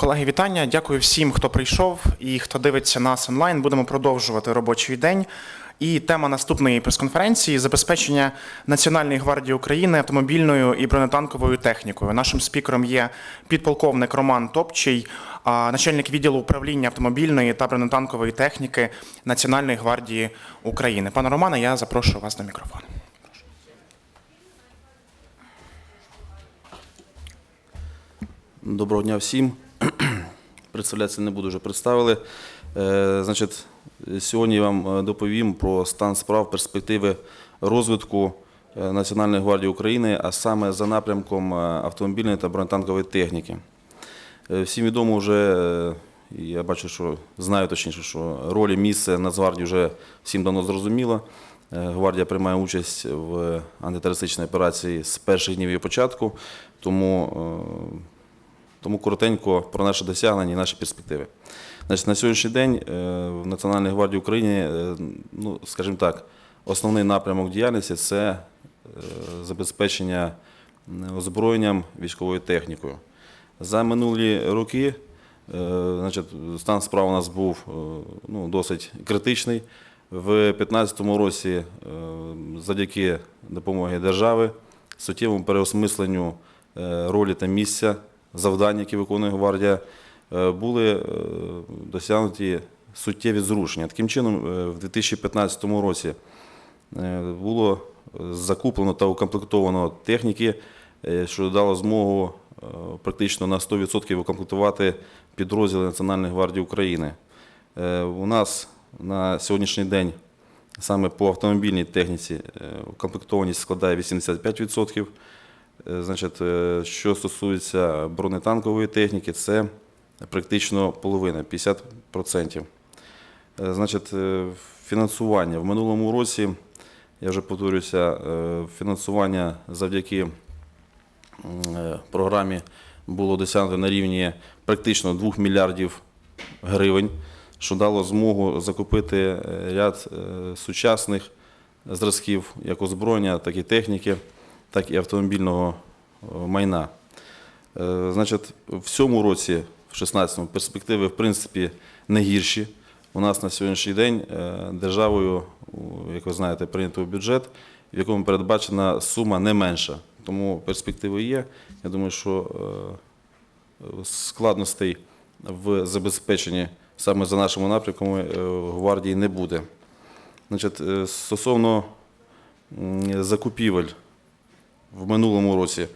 Колеги, вітання. Дякую всім, хто прийшов і хто дивиться нас онлайн. Будемо продовжувати робочий день. І тема наступної прес-конференції забезпечення Національної гвардії України автомобільною і бронетанковою технікою. Нашим спікером є підполковник Роман Топчий, начальник відділу управління автомобільної та бронетанкової техніки Національної гвардії України. Пане Романе, я запрошую вас до мікрофону. Доброго дня всім. Представлятися не буду вже представили. Е, Значить, сьогодні я вам е, доповім про стан справ перспективи розвитку е, Національної гвардії України, а саме за напрямком автомобільної та бронетанкової техніки. Всім відомо вже, я бачу, що знаю точніше, що роль і місце Нацгвардії вже всім давно зрозуміло. Гвардія приймає участь в антитерористичній операції з перших днів її початку, тому тому коротенько про наші досягнення і наші перспективи. Значить, на сьогоднішній день е, в Національній гвардії України, е, ну, скажімо так, основний напрямок діяльності це е, забезпечення озброєнням військовою технікою. За минулі роки значить, стан справ у нас був ну, досить критичний. В 2015 році, завдяки допомоги держави, суттєвому переосмисленню ролі та місця завдань, які виконує гвардія, е, були е, досягнуті суттєві зрушення. Таким чином, е, в 2015 році було закуплено та укомплектовано техніки, що дало змогу практично на 100% укомплектувати підрозділи Національної гвардії України. У нас на сьогоднішній день саме по автомобільній техніці укомплектованість складає 85%. Е, Значить, е, що стосується бронетанкової техніки, це практично половина 50%. Е, Значить, фінансування в минулому році, я вже повторюся, фінансування завдяки програмі було досягнуто на рівні практично 2 мільярдів гривень, що дало змогу закупити ряд сучасних зразків як озброєння, так і техніки, так і автомобільного е, майна. Е, Значить, в цьому році, в 16-му, перспективи, в принципі, не гірші. У нас на сьогоднішній день е, державою, як ви знаєте, прийнято бюджет, в якому передбачена сума не менша. Тому перспективи є. Я думаю, що складностей в забезпеченні саме за нашими напрямками гвардії не буде. Значить, стосовно закупівель в минулому році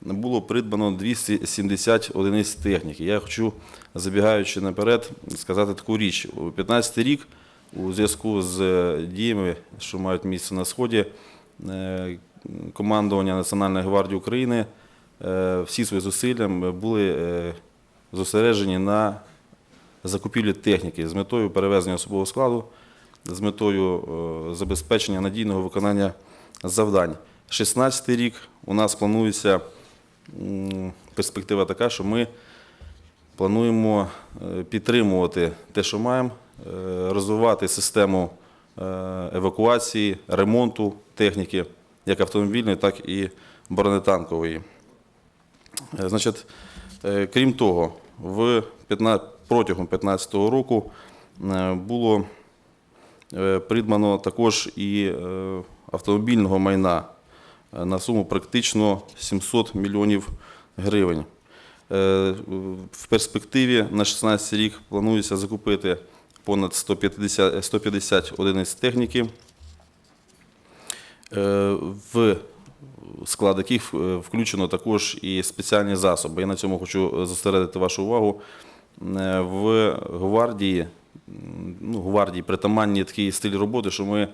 було придбано 270 одиниць техніки. Я хочу, забігаючи наперед, сказати таку річ. У 2015 рік, у зв'язку з е, діями, що мають місце на Сході, е, командування Національної гвардії України е, всі свої зусилля були зосереджені на закупівлі техніки з метою перевезення особового складу, з метою забезпечення надійного виконання завдань. 16 рік у нас планується перспектива така, що ми плануємо е, підтримувати те, що маємо, е, розвивати систему е, евакуації, ремонту техніки, як автомобільної, так і бронетанкової. Значить, крім того, в 15, протягом 2015 року було придбано також і автомобільного майна на суму практично 700 мільйонів гривень. Е, В перспективі на 16 рік планується закупити понад 150, 150 одиниць техніки, е, в склад яких е, включено також і спеціальні засоби. Я на цьому хочу зосередити вашу увагу. Е, В гвардії, ну, гвардії притаманні такий стиль роботи, що ми е,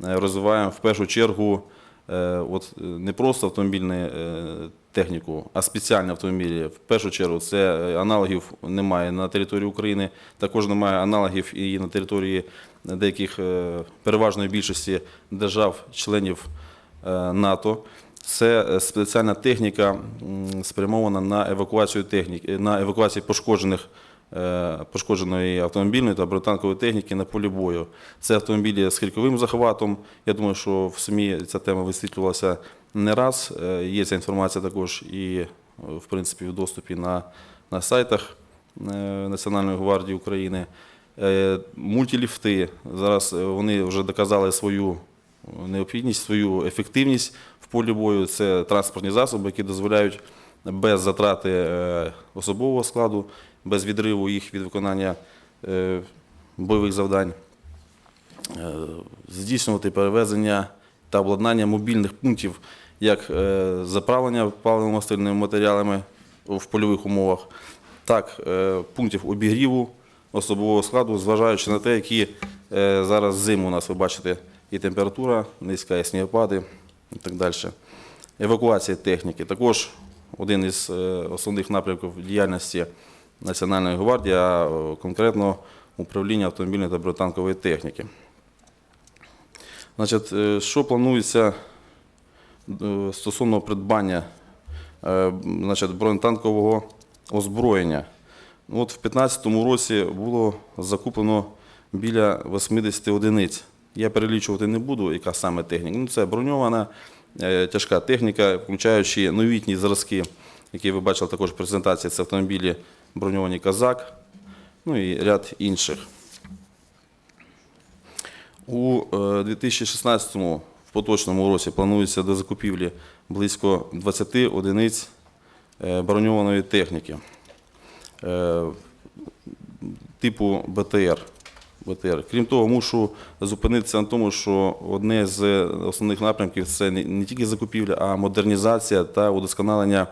розвиваємо в першу чергу е, от, е, не просто автомобільну е, техніку, а спеціальні автомобілі. В першу чергу це е, аналогів немає на території України, також немає аналогів і на території деяких е, переважної більшості держав-членів е, НАТО. Це е, спеціальна техніка спрямована на евакуацію техніки, на евакуацію пошкоджених е, пошкодженої автомобільної та бронетанкової техніки на полі бою. Це автомобілі з хильковим захватом. Я думаю, що в СМІ ця тема висвітлювалася не раз. Е, Є ця інформація також і, е, в принципі, в доступі на, на сайтах Національної гвардії України. Е, Мультиліфти зараз е, вони вже доказали свою необхідність, свою ефективність в полі бою. Це транспортні засоби, які дозволяють без затрати е, особового складу, без відриву їх від виконання е, бойових завдань е, здійснювати перевезення та обладнання мобільних пунктів як е, заправлення паливно-мастильними матеріалами в польових умовах, так е, пунктів обігріву особового складу, зважаючи на те, які зараз зиму у нас ви бачите і температура низька, і снігопади і так далі. Евакуація техніки. Також один із основних напрямків діяльності Національної гвардії, а конкретно управління автомобільної та бронетанкової техніки. Значить, е, що планується е, стосовно придбання е, значить, бронетанкового озброєння? Ну, От в 2015 році було закуплено біля 80 одиниць. Я перелічувати не буду, яка саме техніка. Ну, це броньована тяжка техніка, включаючи новітні зразки, які ви бачили також в презентації. Це автомобілі броньовані Казак, ну і ряд інших. У е, 2016 в поточному році планується до закупівлі близько 20 одиниць е, броньованої техніки е, типу БТР. БТР. Крім того, мушу зупинитися на тому, що одне з основних напрямків це не тільки закупівля, а модернізація та удосконалення е,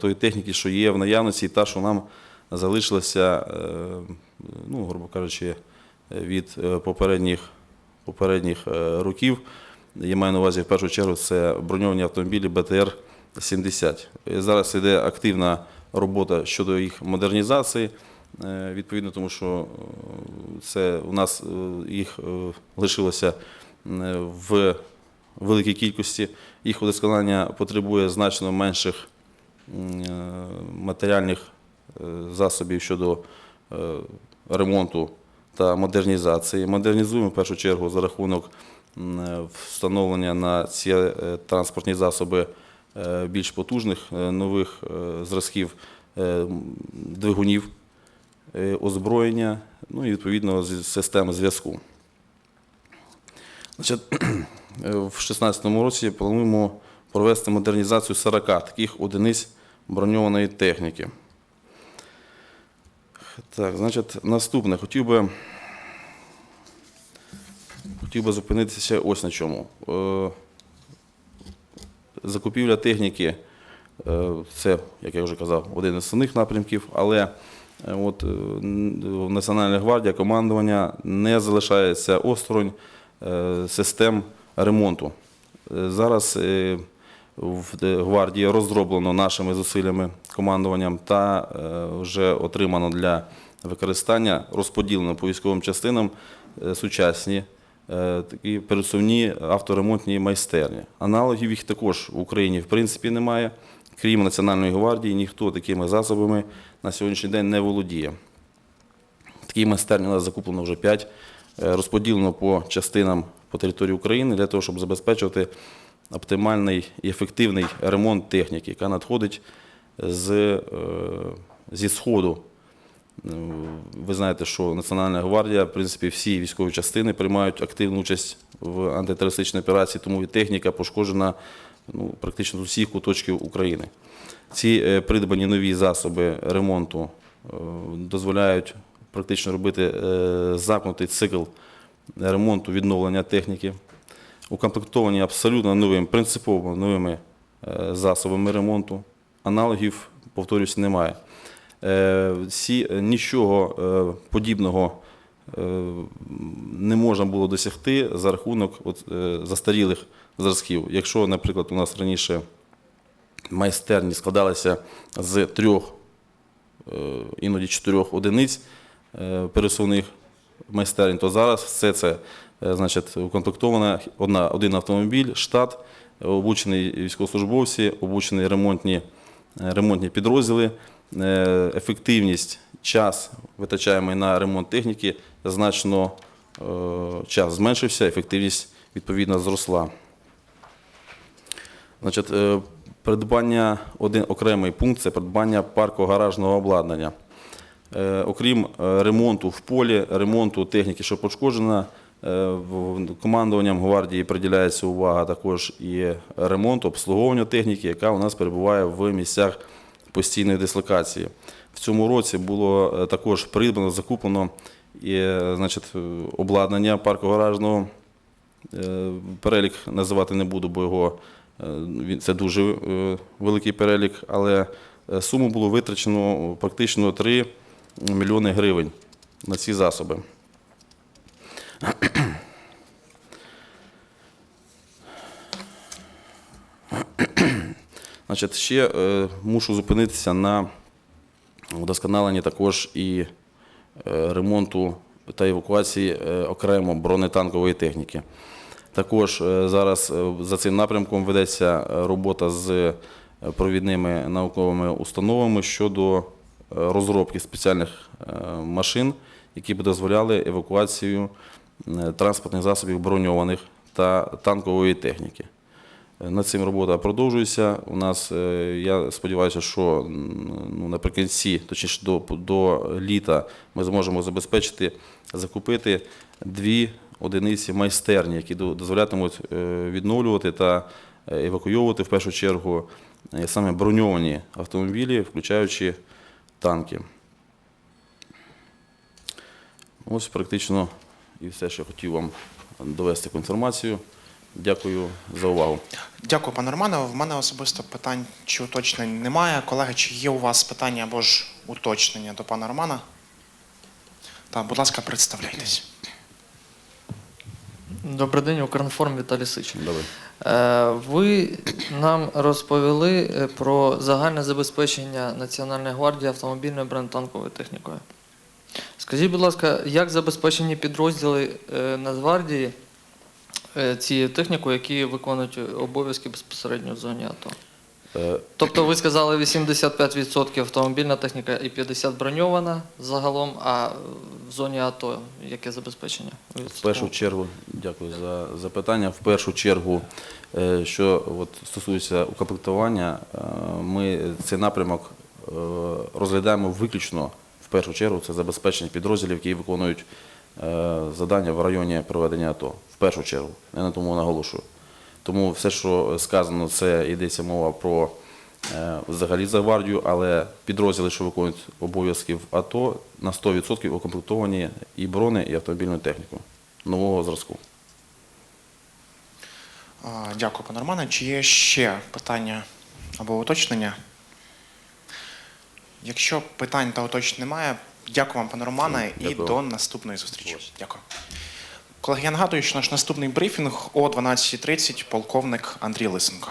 тої техніки, що є в наявності, і та, що нам залишилася, е, ну, грубо кажучи, від е, попередніх, попередніх е, років. Я маю на увазі в першу чергу це броньовані автомобілі БТР-70. Е, Зараз йде активна робота щодо їх модернізації, е, відповідно, тому що е, це у нас е, їх е, лишилося е, в великій кількості. Їх удосконалення потребує значно менших е, матеріальних е, засобів щодо е, ремонту та модернізації. Модернізуємо в першу чергу за рахунок е, встановлення на ці е, транспортні засоби е, більш потужних е, нових е, зразків е, двигунів, е, озброєння, ну і відповідно системи зв'язку. Е, в 2016 році плануємо провести модернізацію 40 таких одиниць броньованої техніки. Так, значить, наступне. Хотів би, хотів би зупинитися ще ось на чому. Е, Закупівля техніки е, це, як я вже казав, один із основних напрямків, але е, от, Національна гвардія, командування не залишається осторонь систем ремонту. Зараз в е, гвардії розроблено нашими зусиллями командуванням та е, вже отримано для використання розподілено по військовим частинам е, сучасні такі пересувні авторемонтні майстерні. Аналогів їх також в Україні в принципі немає. Крім Національної гвардії, ніхто такими засобами на сьогоднішній день не володіє. Такі майстерні у нас закуплено вже 5, розподілено по частинам по території України для того, щоб забезпечувати оптимальний і ефективний ремонт техніки, яка надходить з, е, зі Сходу. Ви знаєте, що Національна гвардія, в принципі, всі військові частини приймають активну участь в антитерористичній операції, тому і техніка пошкоджена ну, практично з усіх куточків України. Ці е, придбані нові засоби ремонту е, дозволяють практично робити замкнутий цикл ремонту відновлення техніки, укомплектовані абсолютно новими, принципово новими е, засобами ремонту. Аналогів, повторюсь, немає. Е, Всі, е, нічого подібного не можна було досягти за рахунок от, застарілих зразків. Якщо, наприклад, у нас раніше майстерні складалися з трьох, іноді чотирьох одиниць пересувних майстерень, то зараз все це значить, укомплектовано одна, один автомобіль, штат, е, обучені військовослужбовці, обучені ремонтні, е, ремонтні підрозділи. Е, Ефективність, час, витрачаємий на ремонт техніки, значно е, час зменшився, ефективність відповідно зросла. Значить, е, придбання, один окремий пункт це придбання парку гаражного обладнання. Е, Окрім е, ремонту в полі, ремонту техніки, що пошкоджена, е, командуванням гвардії приділяється увага також і ремонту, обслуговування техніки, яка у нас перебуває в місцях постійної дислокації. В цьому році було е, також придбано, закуплено і, е, значить, е, обладнання парку гаражного. Е, Перелік називати не буду, бо його е, це дуже е, великий перелік, але е, суму було витрачено практично 3 мільйони гривень на ці засоби. Значить, ще е, мушу зупинитися на вдосконаленні також і е, ремонту та евакуації е, окремо бронетанкової техніки. Також е, зараз е, за цим напрямком ведеться е, робота з е, провідними науковими установами щодо е, розробки спеціальних е, машин, які б дозволяли евакуацію транспортних засобів броньованих та танкової техніки. Е, Над цим робота продовжується. У нас, е, я сподіваюся, що ну, наприкінці, точніше до, до літа, ми зможемо забезпечити, закупити дві одиниці майстерні, які дозволятимуть е, відновлювати та е, евакуйовувати в першу чергу е, саме броньовані автомобілі, включаючи танки. Ось практично і все, що хотів вам довести яку інформацію. Дякую за увагу. Дякую, пане Романе. В мене особисто питань чи уточнень немає. Колеги, чи є у вас питання або ж уточнення до пана Романа? Так, будь ласка, представляйтесь. Добрий день, Укрінформ Віталій Сич. Добре. Е, Ви нам розповіли е, про загальне забезпечення Національної гвардії автомобільною бронетанковою технікою. Скажіть, будь ласка, як забезпечені підрозділи е, Нацгвардії е, цією технікою, які виконують обов'язки безпосередньо в зоні АТО? Е, Тобто ви сказали 85% автомобільна техніка і 50% броньована загалом, а в зоні АТО яке забезпечення? В першу чергу, дякую за запитання. В першу чергу, що от стосується укомплектування, ми цей напрямок розглядаємо виключно першу чергу. Це забезпечення підрозділів, які виконують е, завдання в районі проведення АТО. В першу чергу, я на тому наголошую. Тому все, що сказано, це йдеться мова про е, взагалі за гвардію, але підрозділи, що виконують обов'язки в АТО, на 100% укомплектовані і брони, і автомобільною технікою нового зразку. Дякую, пане Романе. Чи є ще питання або уточнення? Якщо питань та уточнень немає, дякую вам, пане Романе, і Дякую. до наступної зустрічі. Дякую. Колеги, я нагадую, що наш наступний брифінг о 12.30 полковник Андрій Лисенко.